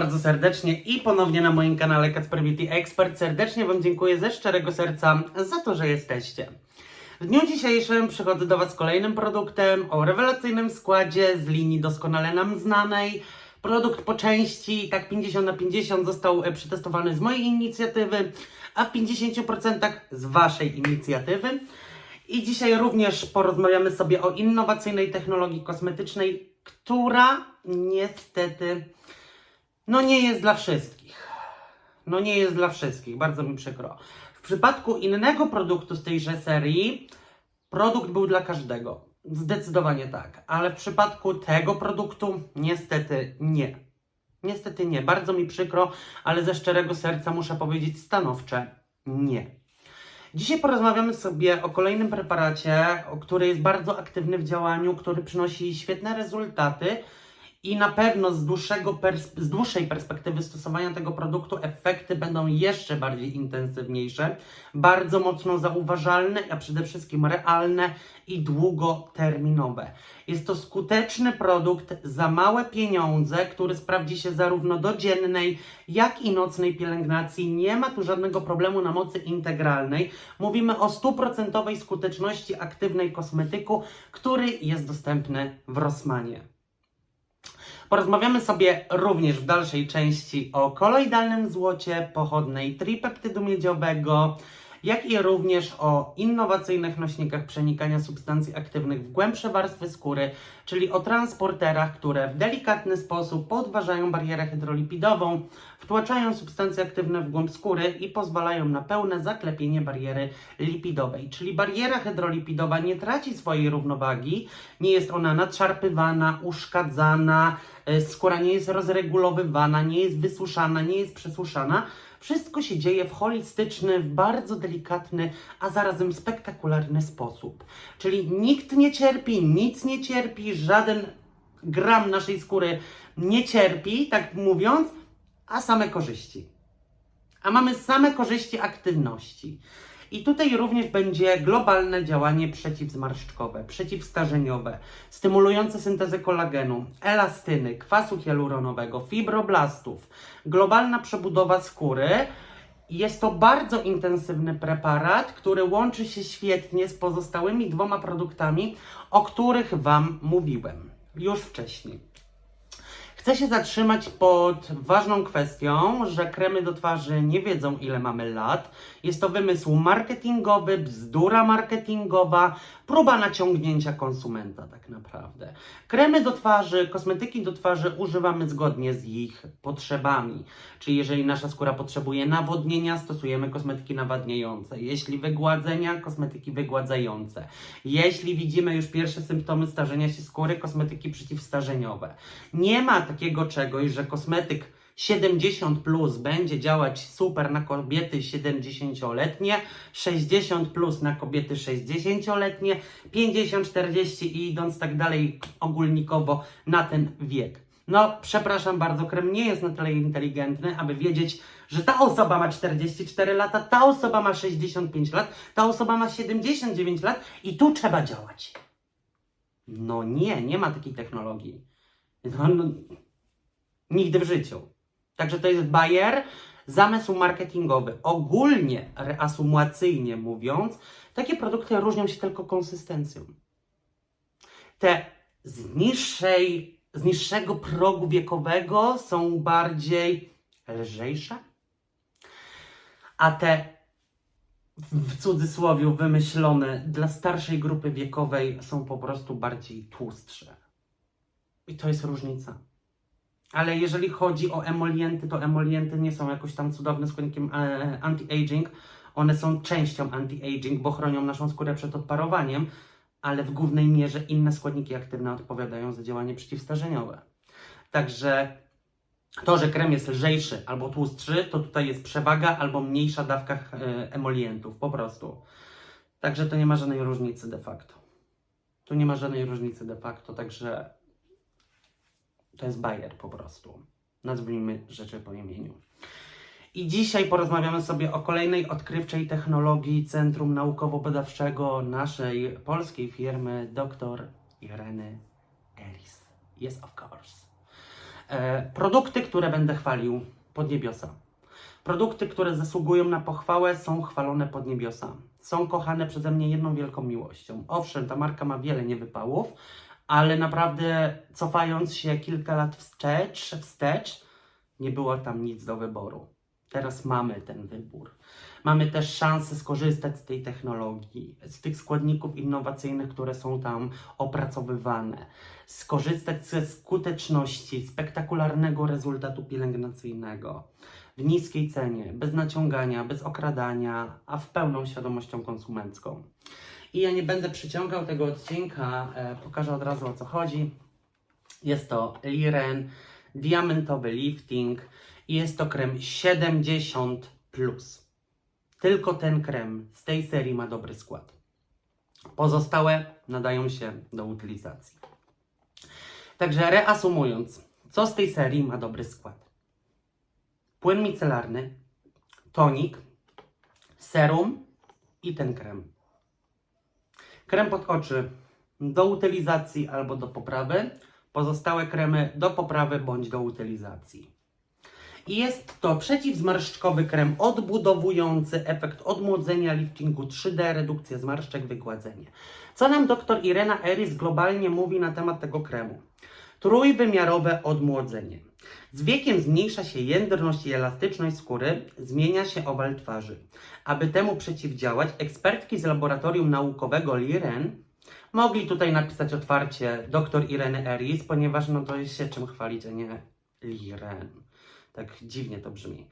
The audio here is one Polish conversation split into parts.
bardzo serdecznie i ponownie na moim kanale Kacper Beauty Expert. Serdecznie Wam dziękuję ze szczerego serca za to, że jesteście. W dniu dzisiejszym przychodzę do Was z kolejnym produktem o rewelacyjnym składzie z linii doskonale nam znanej. Produkt po części, tak 50 na 50, został e, przetestowany z mojej inicjatywy, a w 50% z Waszej inicjatywy. I dzisiaj również porozmawiamy sobie o innowacyjnej technologii kosmetycznej, która niestety no nie jest dla wszystkich. No nie jest dla wszystkich, bardzo mi przykro. W przypadku innego produktu z tejże serii, produkt był dla każdego. Zdecydowanie tak. Ale w przypadku tego produktu, niestety nie. Niestety nie. Bardzo mi przykro, ale ze szczerego serca muszę powiedzieć stanowcze nie. Dzisiaj porozmawiamy sobie o kolejnym preparacie, który jest bardzo aktywny w działaniu, który przynosi świetne rezultaty i na pewno z, dłuższego z dłuższej perspektywy stosowania tego produktu efekty będą jeszcze bardziej intensywniejsze, bardzo mocno zauważalne, a przede wszystkim realne i długoterminowe. Jest to skuteczny produkt za małe pieniądze, który sprawdzi się zarówno do dziennej, jak i nocnej pielęgnacji. Nie ma tu żadnego problemu na mocy integralnej. Mówimy o stuprocentowej skuteczności aktywnej kosmetyku, który jest dostępny w Rossmanie. Porozmawiamy sobie również w dalszej części o koloidalnym złocie pochodnej tripeptydu miedziowego, jak i również o innowacyjnych nośnikach przenikania substancji aktywnych w głębsze warstwy skóry, czyli o transporterach, które w delikatny sposób podważają barierę hydrolipidową, wtłaczają substancje aktywne w głąb skóry i pozwalają na pełne zaklepienie bariery lipidowej. Czyli bariera hydrolipidowa nie traci swojej równowagi, nie jest ona nadszarpywana, uszkadzana, e, skóra nie jest rozregulowywana, nie jest wysuszana, nie jest przesuszana. Wszystko się dzieje w holistyczny, w bardzo delikatny, a zarazem spektakularny sposób. Czyli nikt nie cierpi, nic nie cierpi, żaden gram naszej skóry nie cierpi, tak mówiąc, a same korzyści. A mamy same korzyści aktywności. I tutaj również będzie globalne działanie przeciwzmarszczkowe, przeciwstarzeniowe, stymulujące syntezę kolagenu, elastyny, kwasu hialuronowego, fibroblastów, globalna przebudowa skóry. Jest to bardzo intensywny preparat, który łączy się świetnie z pozostałymi dwoma produktami, o których Wam mówiłem już wcześniej. Chcę się zatrzymać pod ważną kwestią, że kremy do twarzy nie wiedzą, ile mamy lat. Jest to wymysł marketingowy, bzdura marketingowa, próba naciągnięcia konsumenta, tak naprawdę. Kremy do twarzy, kosmetyki do twarzy używamy zgodnie z ich potrzebami. Czyli jeżeli nasza skóra potrzebuje nawodnienia, stosujemy kosmetyki nawadniające. Jeśli wygładzenia, kosmetyki wygładzające. Jeśli widzimy już pierwsze symptomy starzenia się skóry, kosmetyki przeciwstarzeniowe. Nie ma takiego czegoś, że kosmetyk 70 plus będzie działać super na kobiety 70-letnie, 60 plus na kobiety 60-letnie, 50-40 i idąc tak dalej ogólnikowo na ten wiek. No, przepraszam bardzo, krem nie jest na tyle inteligentny, aby wiedzieć, że ta osoba ma 44 lata, ta osoba ma 65 lat, ta osoba ma 79 lat i tu trzeba działać. No nie, nie ma takiej technologii. No, no, nigdy w życiu. Także to jest bajer, zamysł marketingowy. Ogólnie, reasumuacyjnie mówiąc, takie produkty różnią się tylko konsystencją. Te z, niższej, z niższego progu wiekowego są bardziej lżejsze, a te w cudzysłowie wymyślone dla starszej grupy wiekowej są po prostu bardziej tłustsze. I to jest różnica. Ale jeżeli chodzi o emolienty, to emolienty nie są jakoś tam cudownym składnikiem e, anti-aging. One są częścią anti-aging, bo chronią naszą skórę przed odparowaniem, ale w głównej mierze inne składniki aktywne odpowiadają za działanie przeciwstarzeniowe. Także to, że krem jest lżejszy albo tłustszy, to tutaj jest przewaga albo mniejsza dawka e, emolientów, po prostu. Także to nie ma żadnej różnicy de facto. Tu nie ma żadnej różnicy de facto, także to jest bajer po prostu. Nazwijmy rzeczy po imieniu. I dzisiaj porozmawiamy sobie o kolejnej odkrywczej technologii Centrum Naukowo-Badawczego naszej polskiej firmy dr Ireny Eris. Yes, of course. E, produkty, które będę chwalił pod niebiosa. Produkty, które zasługują na pochwałę, są chwalone pod niebiosa. Są kochane przeze mnie jedną wielką miłością. Owszem, ta marka ma wiele niewypałów, ale naprawdę cofając się kilka lat wstecz, wstecz, nie było tam nic do wyboru. Teraz mamy ten wybór. Mamy też szansę skorzystać z tej technologii, z tych składników innowacyjnych, które są tam opracowywane, skorzystać ze skuteczności, spektakularnego rezultatu pielęgnacyjnego w niskiej cenie, bez naciągania, bez okradania, a w pełną świadomością konsumencką. I ja nie będę przyciągał tego odcinka, e, pokażę od razu o co chodzi. Jest to Liren diamentowy lifting i jest to krem 70. Plus. Tylko ten krem z tej serii ma dobry skład. Pozostałe nadają się do utylizacji. Także reasumując, co z tej serii ma dobry skład? Płyn micelarny, tonik, serum i ten krem. Krem pod oczy do utylizacji albo do poprawy, pozostałe kremy do poprawy bądź do utylizacji. I jest to przeciwzmarszczkowy krem odbudowujący efekt odmłodzenia, liftingu 3D, redukcja zmarszczek, wygładzenie. Co nam dr Irena Eris globalnie mówi na temat tego kremu? Trójwymiarowe odmłodzenie. Z wiekiem zmniejsza się jędrność i elastyczność skóry, zmienia się owal twarzy. Aby temu przeciwdziałać, ekspertki z laboratorium naukowego Liren mogli tutaj napisać otwarcie dr Ireny Eris, ponieważ no to jest się czym chwalić, a nie Liren. Tak dziwnie to brzmi.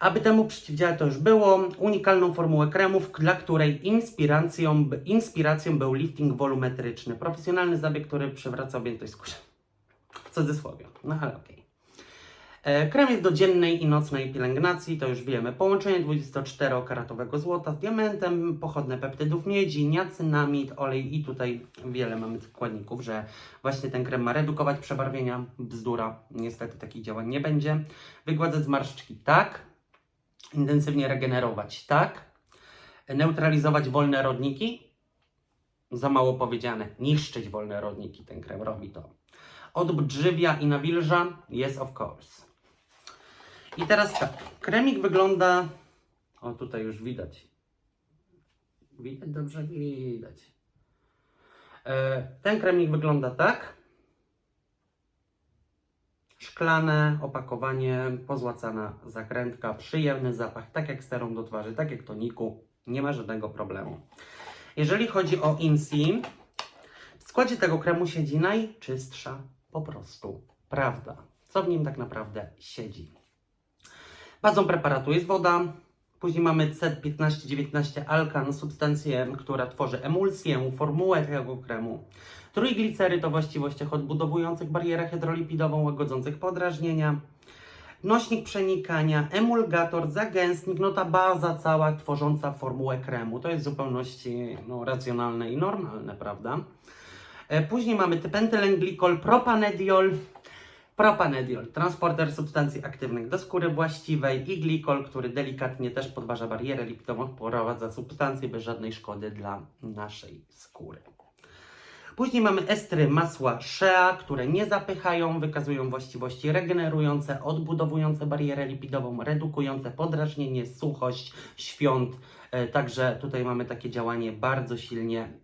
Aby temu przeciwdziałać, to już było unikalną formułę kremów, dla której inspiracją, inspiracją był lifting wolumetryczny. Profesjonalny zabieg, który przywraca objętość skóry. W cudzysłowie, no ale okej. E, Krem jest do dziennej i nocnej pielęgnacji, to już wiemy. Połączenie 24-karatowego złota z diamentem, pochodne peptydów miedzi, niacynamid, olej i tutaj wiele mamy składników, że właśnie ten krem ma redukować przebarwienia. Bzdura, niestety takich działań nie będzie. Wygładzać zmarszczki, tak. Intensywnie regenerować, tak. Neutralizować wolne rodniki, za mało powiedziane. Niszczyć wolne rodniki, ten krem robi to. Odbrzywia i nawilża, yes of course. I teraz tak, kremik wygląda, o tutaj już widać. Widać dobrze? Widać. E, Ten kremik wygląda tak. Szklane opakowanie, pozłacana zakrętka, przyjemny zapach, tak jak serum do twarzy, tak jak toniku, nie ma żadnego problemu. Jeżeli chodzi o INSI, w składzie tego kremu siedzi najczystsza po prostu prawda. Co w nim tak naprawdę siedzi? Bazą preparatu jest woda. Później mamy C15-19 alkan, substancję, która tworzy emulsję, formułę tego kremu. Trójglicery to właściwościach odbudowujących barierę hydrolipidową, łagodzących podrażnienia. Nośnik przenikania, emulgator, zagęstnik, no ta baza cała tworząca formułę kremu. To jest w zupełności no, racjonalne i normalne, prawda? E, Później mamy pentylenglikol, propanediol, propanediol, transporter substancji aktywnych do skóry właściwej i glikol, który delikatnie też podważa barierę lipidową, wprowadza substancje bez żadnej szkody dla naszej skóry. Później mamy estry masła shea, które nie zapychają, wykazują właściwości regenerujące, odbudowujące barierę lipidową, redukujące podrażnienie, suchość, świąt. E, Także tutaj mamy takie działanie bardzo silnie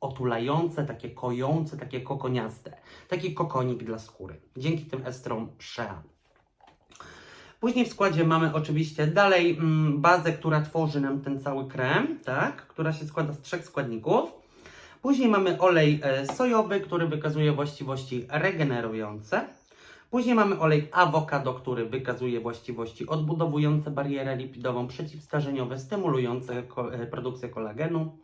otulające, takie kojące, takie kokoniaste. Taki kokonik dla skóry. Dzięki tym estrom shea. Później w składzie mamy oczywiście dalej mm, bazę, która tworzy nam ten cały krem, tak? która się składa z trzech składników. Później mamy olej e, sojowy, który wykazuje właściwości regenerujące. Później mamy olej awokado, który wykazuje właściwości odbudowujące barierę lipidową, przeciwstarzeniowe, stymulujące e, produkcję kolagenu.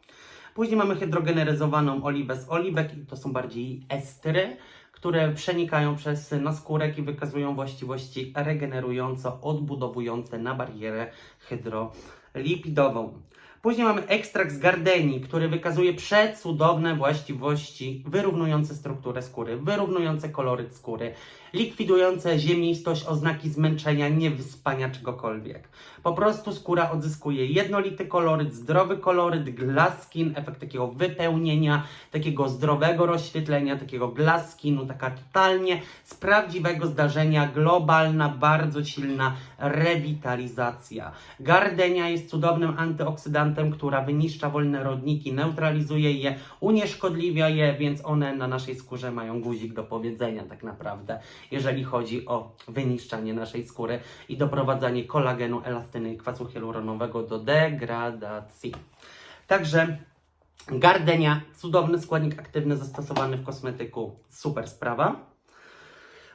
Później mamy hydrogeneryzowaną oliwę z oliwek i to są bardziej estry, które przenikają przez naskórek i wykazują właściwości regenerująco, odbudowujące na barierę hydrolipidową. Później mamy ekstrakt z gardeni, który wykazuje przecudowne właściwości wyrównujące strukturę skóry, wyrównujące koloryt skóry, likwidujące ziemistość, oznaki zmęczenia, niewyspania czegokolwiek. Po prostu skóra odzyskuje jednolity koloryt, zdrowy koloryt, glass skin, efekt takiego wypełnienia, takiego zdrowego rozświetlenia, takiego glass skinu, taka totalnie z prawdziwego zdarzenia, globalna, bardzo silna rewitalizacja. Gardenia jest cudownym antyoksydantem, która wyniszcza wolne rodniki, neutralizuje je, unieszkodliwia je, więc one na naszej skórze mają guzik do powiedzenia tak naprawdę, jeżeli chodzi o wyniszczanie naszej skóry i doprowadzanie kolagenu, elastyny i kwasu hialuronowego do degradacji. Także gardenia, cudowny składnik aktywny zastosowany w kosmetyku, super sprawa.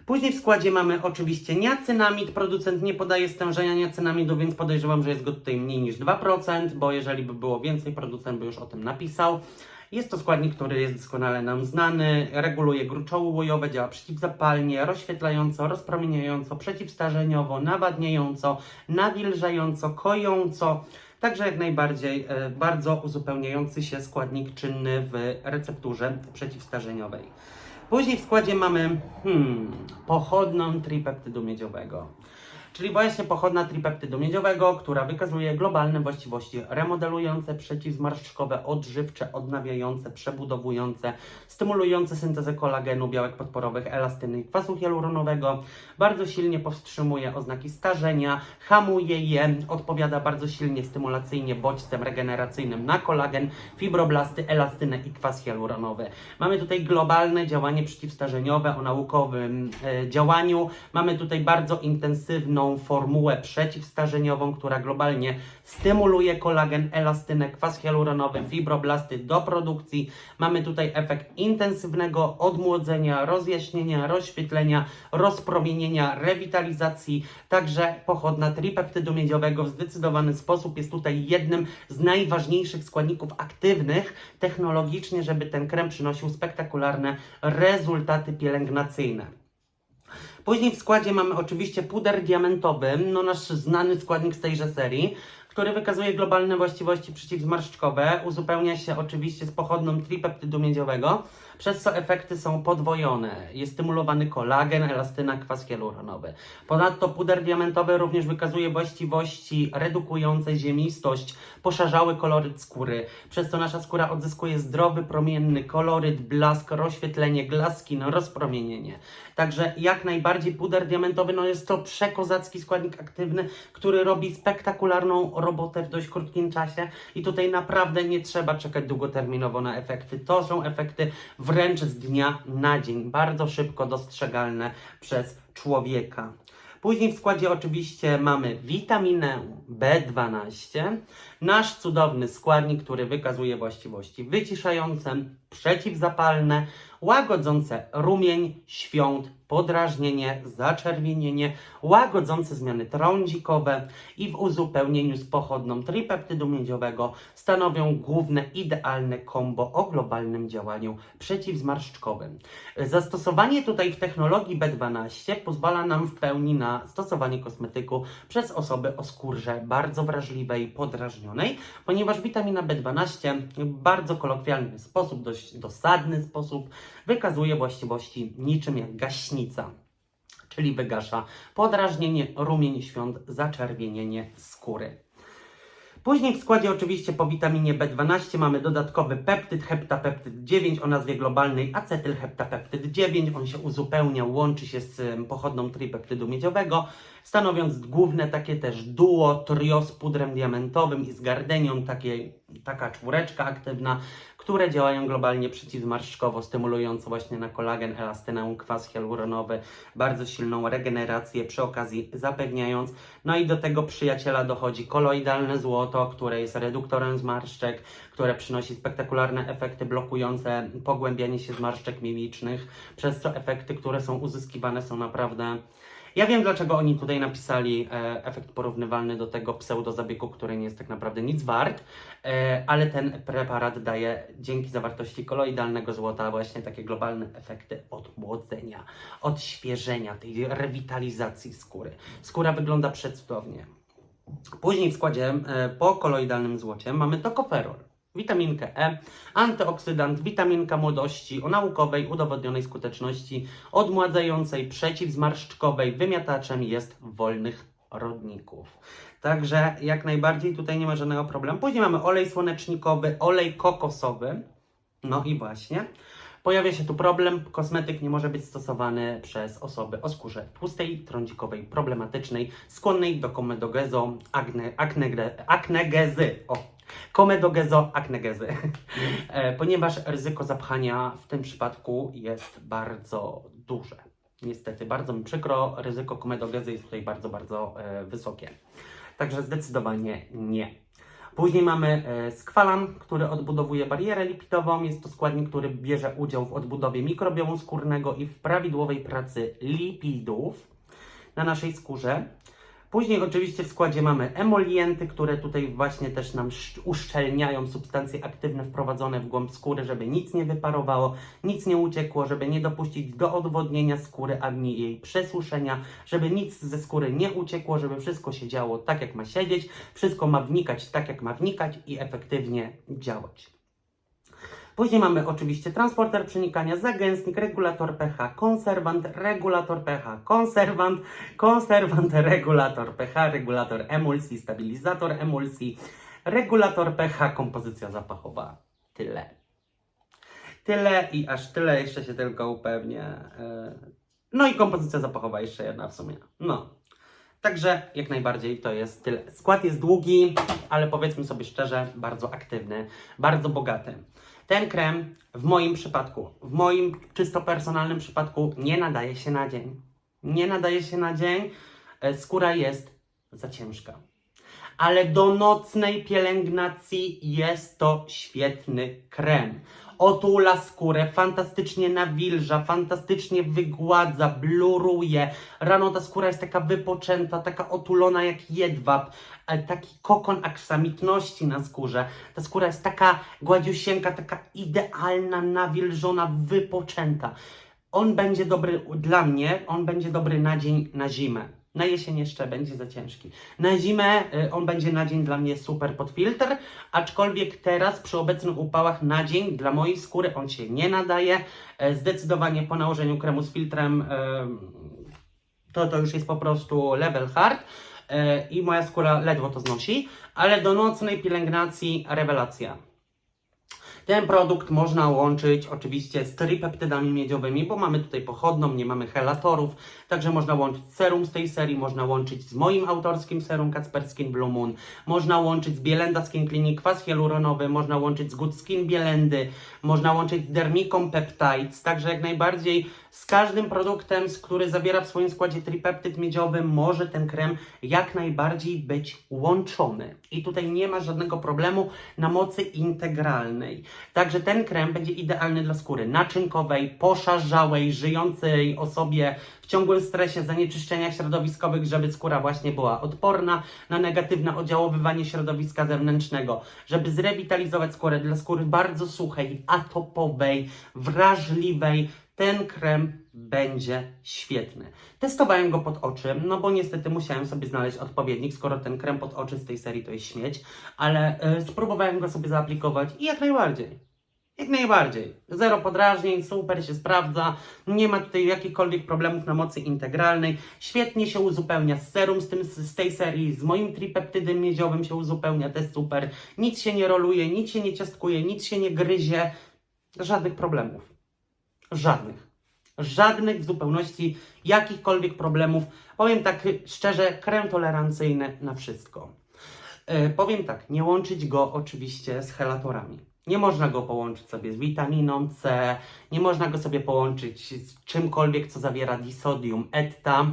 Później w składzie mamy oczywiście niacynamid. Producent nie podaje stężenia niacynamidu, więc podejrzewam, że jest go tutaj mniej niż 2%, bo jeżeli by było więcej, producent by już o tym napisał. Jest to składnik, który jest doskonale nam znany, reguluje gruczoły łojowe, działa przeciwzapalnie, rozświetlająco, rozpromieniająco, przeciwstarzeniowo, nawadniająco, nawilżająco, kojąco. Także jak najbardziej e, bardzo uzupełniający się składnik czynny w recepturze przeciwstarzeniowej. Później w składzie mamy hmm, pochodną tripeptydu miedziowego. Czyli właśnie pochodna tripeptydu miedziowego, która wykazuje globalne właściwości remodelujące, przeciwzmarszczkowe, odżywcze, odnawiające, przebudowujące, stymulujące syntezę kolagenu, białek podporowych, elastyny i kwasu hialuronowego. Bardzo silnie powstrzymuje oznaki starzenia, hamuje je, odpowiada bardzo silnie stymulacyjnie bodźcem regeneracyjnym na kolagen, fibroblasty, elastynę i kwas hialuronowy. Mamy tutaj globalne działanie przeciwstarzeniowe o naukowym e, działaniu. Mamy tutaj bardzo intensywną formułę przeciwstarzeniową, która globalnie stymuluje kolagen, elastynę, kwas hialuronowy, fibroblasty do produkcji. Mamy tutaj efekt intensywnego odmłodzenia, rozjaśnienia, rozświetlenia, rozpromienienia, rewitalizacji. Także pochodna tripeptydu miedziowego w zdecydowany sposób jest tutaj jednym z najważniejszych składników aktywnych technologicznie, żeby ten krem przynosił spektakularne rezultaty pielęgnacyjne. Później w składzie mamy oczywiście puder diamentowy, no nasz znany składnik z tejże serii, który wykazuje globalne właściwości przeciwzmarszczkowe. Uzupełnia się oczywiście z pochodną tripeptydu miedziowego, przez co efekty są podwojone. Jest stymulowany kolagen, elastyna, kwas hialuronowy. Ponadto puder diamentowy również wykazuje właściwości redukujące ziemistość, poszarzały koloryt skóry, przez co nasza skóra odzyskuje zdrowy, promienny koloryt, blask, rozświetlenie, glaskin, rozpromienienie. Także jak najbardziej puder diamentowy no jest to przekozacki składnik aktywny, który robi spektakularną robotę w dość krótkim czasie i tutaj naprawdę nie trzeba czekać długoterminowo na efekty. To są efekty wręcz z dnia na dzień, bardzo szybko dostrzegalne przez człowieka. Później w składzie oczywiście mamy witaminę B12, nasz cudowny składnik, który wykazuje właściwości wyciszające, przeciwzapalne, łagodzące rumień, świąt, podrażnienie, zaczerwienienie, łagodzące zmiany trądzikowe i w uzupełnieniu z pochodną tripeptydu miedziowego stanowią główne idealne kombo o globalnym działaniu przeciwzmarszczkowym. Zastosowanie tutaj w technologii B12 pozwala nam w pełni na stosowanie kosmetyku przez osoby o skórze bardzo wrażliwej, podrażnionej, ponieważ witamina B12 w bardzo kolokwialny sposób, dość dosadny sposób wykazuje właściwości niczym jak gaśnica, czyli wygasza podrażnienie, rumień świąt, zaczerwienienie skóry. Później w składzie oczywiście po witaminie B12 mamy dodatkowy peptyd, heptapeptyd 9 o nazwie globalnej acetylheptapeptyd 9. On się uzupełnia, łączy się z pochodną tripeptydu miedziowego, stanowiąc główne takie też duo, trio z pudrem diamentowym i z gardenią, takie, taka czwóreczka aktywna, które działają globalnie przeciwzmarszczkowo, stymulując właśnie na kolagen, elastynę, kwas hialuronowy, bardzo silną regenerację, przy okazji zapewniając. No i do tego przyjaciela dochodzi koloidalne złoto, które jest reduktorem zmarszczek, które przynosi spektakularne efekty blokujące pogłębianie się zmarszczek mimicznych, przez co efekty, które są uzyskiwane są naprawdę ja wiem, dlaczego oni tutaj napisali e, efekt porównywalny do tego pseudozabiegu, który nie jest tak naprawdę nic wart, e, ale ten preparat daje dzięki zawartości koloidalnego złota właśnie takie globalne efekty odmłodzenia, odświeżenia, tej rewitalizacji skóry. Skóra wygląda przecudownie. Później w składzie e, po koloidalnym złocie mamy tokoferol, witaminkę E, antyoksydant, witaminka młodości o naukowej, udowodnionej skuteczności, odmładzającej, przeciwzmarszczkowej, wymiataczem jest wolnych rodników. Także jak najbardziej tutaj nie ma żadnego problemu. Później mamy olej słonecznikowy, olej kokosowy. No i właśnie. Pojawia się tu problem, kosmetyk nie może być stosowany przez osoby o skórze tłustej, trądzikowej, problematycznej, skłonnej do komedogezo, akne, aknegezy. O, komedogezo, aknegezy. E, Ponieważ ryzyko zapchania w tym przypadku jest bardzo duże. Niestety, bardzo mi przykro, ryzyko komedogezy jest tutaj bardzo, bardzo e, wysokie. Także zdecydowanie nie. Później mamy e, skwalan, który odbudowuje barierę lipidową. Jest to składnik, który bierze udział w odbudowie mikrobiomu skórnego i w prawidłowej pracy lipidów na naszej skórze. Później oczywiście w składzie mamy emolienty, które tutaj właśnie też nam sz- uszczelniają substancje aktywne wprowadzone w głąb skóry, żeby nic nie wyparowało, nic nie uciekło, żeby nie dopuścić do odwodnienia skóry ani jej przesuszenia, żeby nic ze skóry nie uciekło, żeby wszystko się działo tak jak ma siedzieć, wszystko ma wnikać tak jak ma wnikać i efektywnie działać. Później mamy oczywiście transporter przenikania, zagęstnik, regulator pH, konserwant, regulator pH, konserwant, konserwant, regulator pH, regulator emulsji, stabilizator emulsji, regulator pH, kompozycja zapachowa. Tyle. Tyle i aż tyle jeszcze się tylko upewnię. E, No i kompozycja zapachowa jeszcze jedna w sumie. No. Także jak najbardziej to jest tyle. Skład jest długi, ale powiedzmy sobie szczerze, bardzo aktywny, bardzo bogaty. Ten krem w moim przypadku, w moim czysto personalnym przypadku nie nadaje się na dzień. Nie nadaje się na dzień. E, Skóra jest za ciężka. Ale do nocnej pielęgnacji jest to świetny krem. Otula skórę, fantastycznie nawilża, fantastycznie wygładza, bluruje. Rano ta skóra jest taka wypoczęta, taka otulona jak jedwab, e, taki kokon aksamitności na skórze. Ta skóra jest taka gładziusieńka, taka idealna, nawilżona, wypoczęta. On będzie dobry dla mnie, on będzie dobry na dzień, na zimę. Na jesień jeszcze będzie za ciężki. Na zimę y, on będzie na dzień dla mnie super pod filtr, aczkolwiek teraz przy obecnych upałach na dzień dla mojej skóry on się nie nadaje. E, Zdecydowanie po nałożeniu kremu z filtrem em, to, to już jest po prostu level hard e, i moja skóra ledwo to znosi, ale do nocnej pielęgnacji rewelacja. Ten produkt można łączyć oczywiście z tripeptydami miedziowymi, bo mamy tutaj pochodną, nie mamy helatorów, także można łączyć serum z tej serii, można łączyć z moim autorskim serum Kacper Skin Blue Moon, można łączyć z Bielenda Skin Clinic kwas hialuronowy, można łączyć z Good Skin Bielendy, można łączyć z Dermicą Peptides, także jak najbardziej z każdym produktem, który zawiera w swoim składzie tripeptyd miedziowy, może ten krem jak najbardziej być łączony. I tutaj nie ma żadnego problemu na mocy integralnej. Także ten krem będzie idealny dla skóry naczynkowej, poszarzałej, żyjącej osobie ciągłym stresie zanieczyszczenia środowiskowych, żeby skóra właśnie była odporna na negatywne oddziaływanie środowiska zewnętrznego, żeby zrewitalizować skórę dla skóry bardzo suchej, atopowej, wrażliwej. Ten krem będzie świetny. Testowałem go pod oczy, no bo niestety musiałem sobie znaleźć odpowiednik, skoro ten krem pod oczy z tej serii to jest śmieć, ale y, spróbowałem go sobie zaaplikować i jak najbardziej. Jak najbardziej. Zero podrażnień, super się sprawdza. Nie ma tutaj jakichkolwiek problemów na mocy integralnej. Świetnie się uzupełnia z serum z, tym, z tej serii, z moim tripeptydem miedziowym się uzupełnia, to jest super. Nic się nie roluje, nic się nie ciastkuje, nic się nie gryzie. Żadnych problemów. Żadnych. Żadnych w zupełności jakichkolwiek problemów. Powiem tak szczerze, krem tolerancyjny na wszystko. E, powiem tak, nie łączyć go oczywiście z helatorami. Nie można go połączyć sobie z witaminą C, nie można go sobie połączyć z czymkolwiek, co zawiera disodium etta,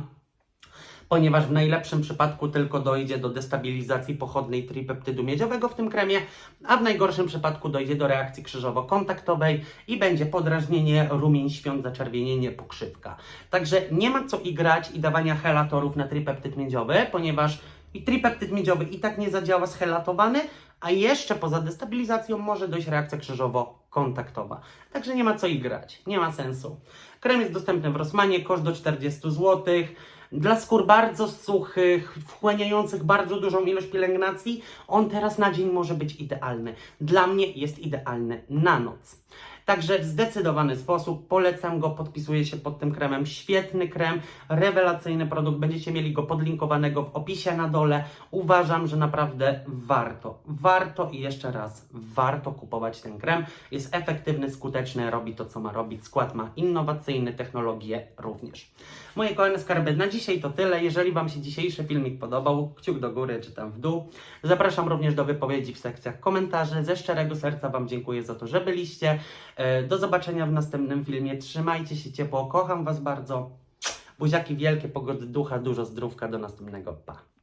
ponieważ w najlepszym przypadku tylko dojdzie do destabilizacji pochodnej tripeptydu miedziowego w tym kremie, a w najgorszym przypadku dojdzie do reakcji krzyżowo-kontaktowej i będzie podrażnienie, rumień świąt, zaczerwienienie, pokrzywka. Także nie ma co igrać i dawania helatorów na tripeptyd miedziowy, ponieważ i tripeptyd miedziowy i tak nie zadziała schelatowany, a jeszcze poza destabilizacją może dojść reakcja krzyżowo-kontaktowa. Także nie ma co igrać, nie ma sensu. Krem jest dostępny w Rosmanie, koszt do 40 zł. Dla skór bardzo suchych, wchłaniających bardzo dużą ilość pielęgnacji, on teraz na dzień może być idealny. Dla mnie jest idealny na noc. Także w zdecydowany sposób polecam go, podpisuję się pod tym kremem. Świetny krem, rewelacyjny produkt. Będziecie mieli go podlinkowanego w opisie na dole. Uważam, że naprawdę warto. Warto i jeszcze raz, warto kupować ten krem. Jest efektywny, skuteczny, robi to, co ma robić. Skład ma innowacyjny, technologie również. Moje kochane skarby, na dzisiaj to tyle. Jeżeli Wam się dzisiejszy filmik podobał, kciuk do góry czy tam w dół. Zapraszam również do wypowiedzi w sekcjach komentarzy. Ze szczerego serca Wam dziękuję za to, że byliście. E, Do zobaczenia w następnym filmie. Trzymajcie się ciepło. Kocham Was bardzo. Buziaki wielkie, pogody ducha, dużo zdrówka. Do następnego. Pa.